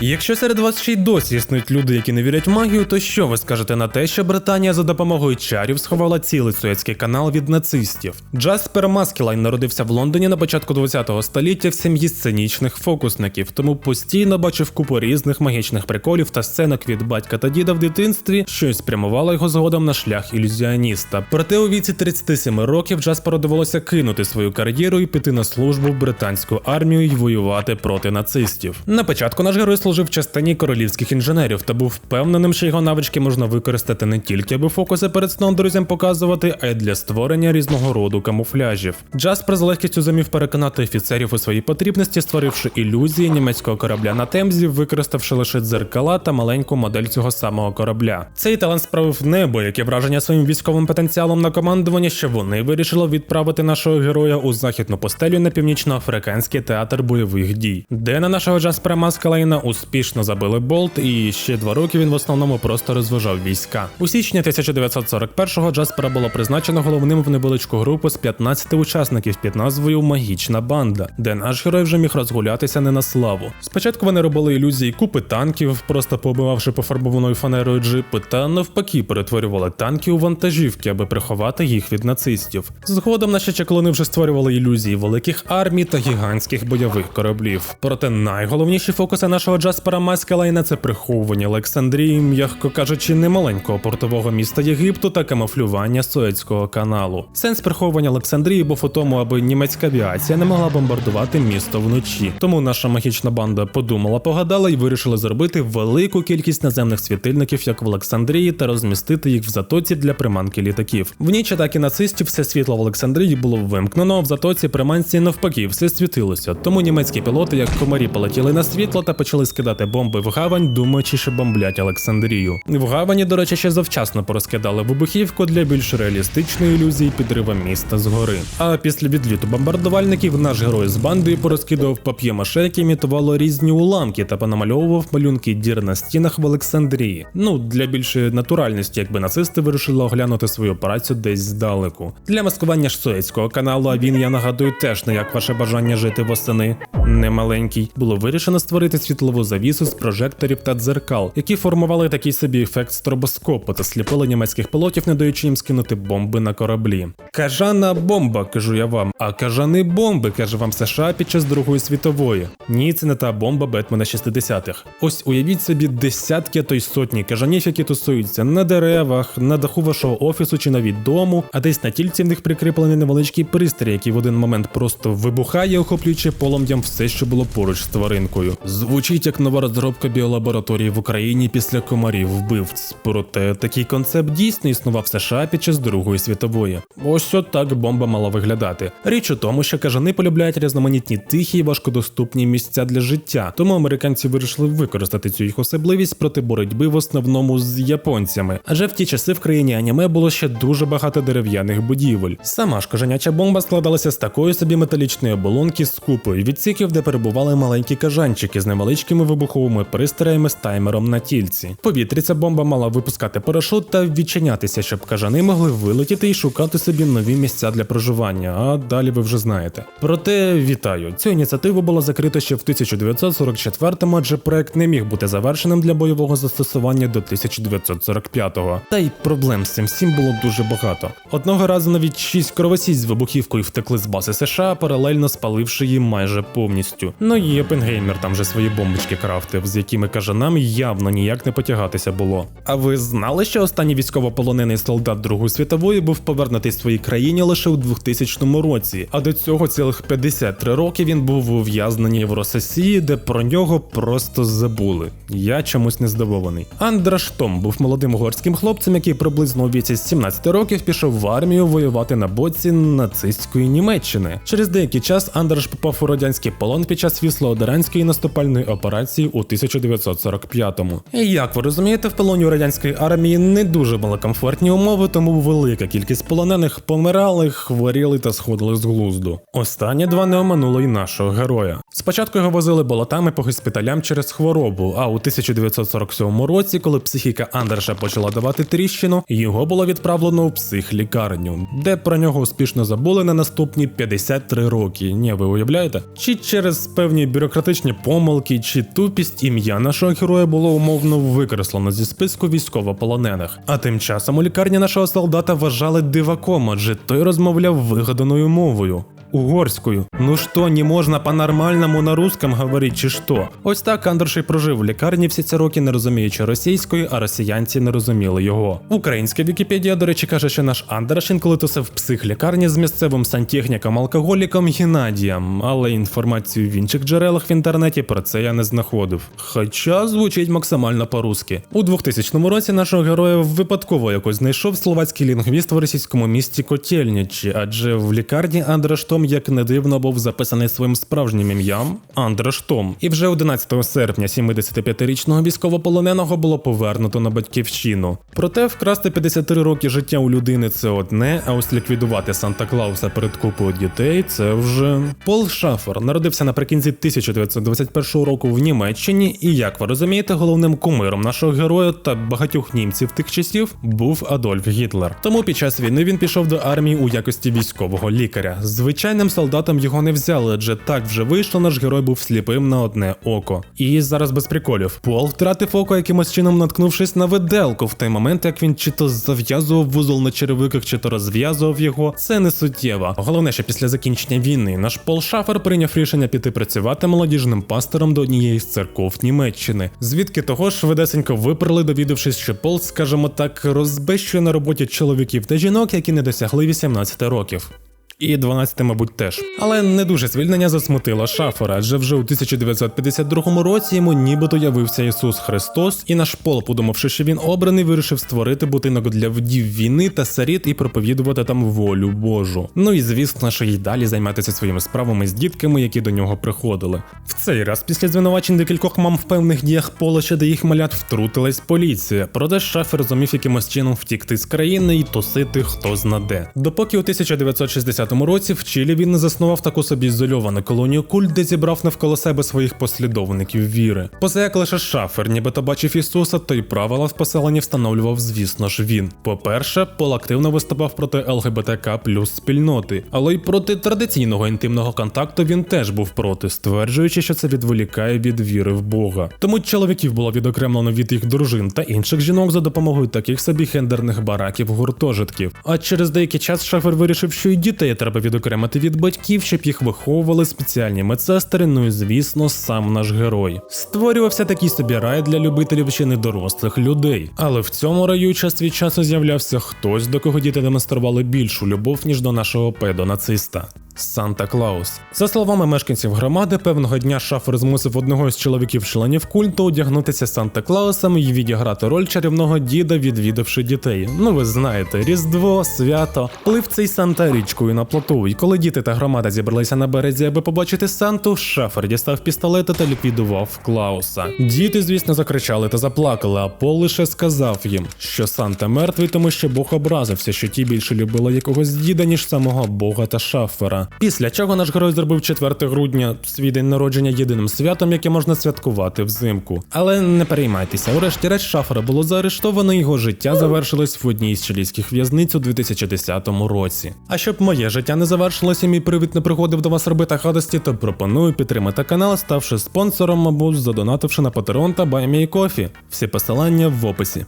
Якщо серед вас ще й досі існують люди, які не вірять в магію, то що ви скажете на те, що Британія за допомогою чарів сховала цілий Суецький канал від нацистів? Джаспер Маскелайн народився в Лондоні на початку 20-го століття в сім'ї сценічних фокусників, тому постійно бачив купу різних магічних приколів та сценок від батька та діда в дитинстві, що й спрямувало його згодом на шлях ілюзіоніста. Проте у віці 37 років Джасперу довелося кинути свою кар'єру і піти на службу в британську армію і воювати проти нацистів. На початку наш герой служив частині королівських інженерів та був впевненим, що його навички можна використати не тільки аби фокуси перед сном друзям показувати, а й для створення різного роду камуфляжів. Джаспер з легкістю зумів переконати офіцерів у своїй потрібності, створивши ілюзії німецького корабля на темзі, використавши лише дзеркала та маленьку модель цього самого корабля. Цей талант справив неабияке враження своїм військовим потенціалом на командування, що вони вирішили відправити нашого героя у західну постелю на північноафриканський театр бойових дій, де на нашого Джаспера Маскалейна успішно забили болт, і ще два роки він в основному просто розважав війська. У січні 1941-го Джаспера було призначено головним в невеличку групу з 15 учасників під назвою Магічна банда, де наш герой вже міг розгулятися не на славу. Спочатку вони робили ілюзії купи танків, просто побивавши пофарбованою фанерою джипи, та навпаки перетворювали танки у вантажівки, аби приховати їх від нацистів. Згодом наші чаклуни вже створювали ілюзії великих армій та гігантських бойових кораблів. Проте найголовніші фокуси нашого Джаспера Маскелейна це приховування Олександрії, м'яко кажучи, немаленького портового міста Єгипту та камуфлювання Суецького каналу. Сенс приховування Олександрії був у тому, аби німецька авіація не могла бомбардувати місто вночі. Тому наша магічна банда подумала, погадала і вирішила зробити велику кількість наземних світильників, як в Олександрії, та розмістити їх в затоці для приманки літаків. В ніч атаки нацистів все світло в Олександрії було вимкнено, а в затоці приманці навпаки все світилося. Тому німецькі пілоти, як комарі, полетіли на світло та почали скидати бомби в гавань, думаючи, що бомблять Олександрію. В гавані, до речі, ще завчасно порозкидали вибухівку для більш реалістичної ілюзії підрива міста згори. А після відліту бомбардувальників наш герой з бандою порозкидував пап'є-маше, яке імітувало різні уламки та понамальовував малюнки дір на стінах в Олександрії. Ну для більшої натуральності, якби нацисти вирішили оглянути свою працю десь здалеку. Для маскування ж Суецького каналу, а він я нагадую теж не як ваше бажання жити восени. Немаленький було вирішено створити світлову завісу з прожекторів та дзеркал, які формували такий собі ефект стробоскопу та сліпили німецьких пілотів, не даючи їм скинути бомби на кораблі. Кажана бомба, кажу я вам, а кажани бомби, каже вам США під час Другої світової. Ні, це не та бомба Бетмена 60-х. Ось уявіть собі десятки, а то й сотні кажанів, які тусуються на деревах, на даху вашого офісу чи навіть дому, а десь на тільці в них прикріплений невеличкий пристрій, який в один момент просто вибухає, охоплюючи полум'ям все, що було поруч з тваринкою. Звучить як нова розробка біолабораторії в Україні після комарів вбивць. Проте такий концепт дійсно існував в США під час Другої світової. Ось от так бомба мала виглядати. Річ у тому, що кажани полюбляють різноманітні тихі і важкодоступні місця для життя, тому американці вирішили використати цю їх особливість проти боротьби в основному з японцями. Адже в ті часи в країні аніме було ще дуже багато дерев'яних будівель. Сама ж кажаняча бомба складалася з такої собі металічної оболонки з купою відсіків, де перебували маленькі кажанчики з невеличкими вибуховими пристроями з таймером на тільці. В ця бомба мала випускати парашут та відчинятися, щоб кажани могли вилетіти і шукати собі нові місця для проживання. А далі ви вже знаєте. Проте вітаю, цю ініціативу було закрито ще в 1944-му, адже проект не міг бути завершеним для бойового застосування до 1945-го. Та й проблем з цим всім було дуже багато. Одного разу навіть шість кровосість з вибухівкою втекли з бази США, паралельно спаливши її майже повністю. Ну і Опенгеймер там же свої бомбочки крафтив, з якими кажанам явно ніяк не потягатися було. А ви знали, що останній військовополонений солдат Другої світової був повернутий своїй країні лише у 2000 році, а до цього цілих 53 роки він був ув'язнений в Рососії, де про нього просто забули. Я чомусь не здивований. Андраш Том був молодим угорським хлопцем, який приблизно у віці 17 років пішов в армію воювати на боці нацистської Німеччини. Через деякий час Андраш попав у радянський полон під час Вісло-Одеранської наступальної операції у 1945-му. І як ви розумієте, в полоні у радянської армії не дуже були комфортні умови, тому велика кількість полонених помирали, хворіли та сходили з глузду. Останні два не оминуло й нашого героя. Спочатку його возили болотами по госпіталям через хворобу, а у 1947 році, коли психіка Андерша почала давати тріщину, його було відправлено у психлікарню, де про нього успішно забули на наступні 53 роки. Ні, ви уявляєте? Чи через певні бюрократичні помилки, чи тупість, ім'я нашого героя було умовно викреслено зі списку військовополонених. А тим часом у лікарні нашого солдата вважали диваком, адже той розмовляв вигаданою мовою. Угорською. Ну що, не можна по-нормальному на русском говорить, чи що? Ось так Андрушей прожив в лікарні всі ці роки, не розуміючи російської, а росіянці не розуміли його. Українська Вікіпедія, до речі, каже, що наш Андраш інколи тусив в психлікарні з місцевим сантехніком-алкоголіком Геннадієм, але інформацію в інших джерелах в інтернеті про це я не знаходив. Хоча звучить максимально по-русски. У 2000 році нашого героя випадково якось знайшов словацький лінгвіст в російському місті Котельничі, адже в лікарні Андраш Том, як не дивно, був записаний своїм справжнім ім'ям Андраш Том. І вже 11 серпня 75-річного військовополоненого було повернуто на батьківщину. Проте вкрасти 53 роки життя у людини це одне, а ось ліквідувати Санта Клауса перед купою дітей це вже Пол Шафер народився наприкінці 1921 року в Німеччині, і як ви розумієте, головним кумиром нашого героя та багатьох німців тих часів був Адольф Гітлер. Тому під час війни він пішов до армії у якості військового лікаря. Звичайним солдатом його не взяли, адже так вже вийшло, наш герой був сліпим на одне око. І зараз без приколів. Пол втратив око якимось чином, наткнувшись на виделку в той момент, як він чи то зав'язував вузол на черевиках, чи то розв'язував його. Це не суттєво. Головне, що після закінчення війни наш Пол Шафер прийняв рішення піти працювати молодіжним пастором до однієї з церков Німеччини. Звідки того ж швидесенько виперли, довідавшись, що Пол, скажімо так, розбещує на роботі чоловіків та жінок, які не досягли 18 років. І 12, мабуть, теж. Але не дуже звільнення засмутило Шафера, адже вже у 1952 році йому нібито явився Ісус Христос, і наш пол, подумавши, що він обраний, вирішив створити будинок для вдів війни та сиріт і проповідувати там волю Божу. Ну і звісно, що й далі займатися своїми справами з дітками, які до нього приходили. В цей раз, після звинувачень декількох мам в певних діях пола ще до їх малят втрутилась поліція. Проте Шафер зумів якимось чином втікти з країни і тусити хто знаде. Допоки у 1960 році в Чилі він заснував таку собі ізольовану колонію культ, де зібрав навколо себе своїх послідовників віри. Поза як лише Шафер, нібито бачив Ісуса, то й правила в поселенні встановлював, звісно ж, він. По-перше, Пол активно виступав проти ЛГБТК плюс спільноти, але й проти традиційного інтимного контакту він теж був проти, стверджуючи, що це відволікає від віри в Бога. Тому чоловіків було відокремлено від їх дружин та інших жінок за допомогою таких собі хендерних бараків гуртожитків. А через деякий час Шафер вирішив, що і дітей треба відокремити від батьків, щоб їх виховували спеціальні медсестри. Ну і звісно, сам наш герой. Створювався такий собі рай для любителів ще не дорослих людей. Але в цьому раю час від часу з'являвся хтось, до кого діти демонстрували більшу любов, ніж до нашого педонациста. Санта Клаус. За словами мешканців громади, певного дня Шафер змусив одного з чоловіків-членів культу одягнутися Санта Клаусом і відіграти роль чарівного діда, відвідавши дітей. Ну ви знаєте, Різдво, свято. Плив цей Санта річкою на плоту, і коли діти та громада зібралися на березі, аби побачити Санту, Шафер дістав пістолета та ліквідував Клауса. Діти, звісно, закричали та заплакали, а Пол лише сказав їм, що Санта мертвий, тому що Бог образився, що ті більше любили якогось діда, ніж самого Бога та Шафера. Після чого наш герой зробив 4 грудня свій день народження єдиним святом, яке можна святкувати взимку. Але не переймайтеся, урешті-решт Шафера було заарештовано, його життя завершилось в одній з чилійських в'язниць у 2010 році. А щоб моє життя не завершилося, мій привід не приходив до вас робити гадості, то пропоную підтримати канал, ставши спонсором або задонативши на Patreon та BuyMeCoffee. Всі посилання в описі.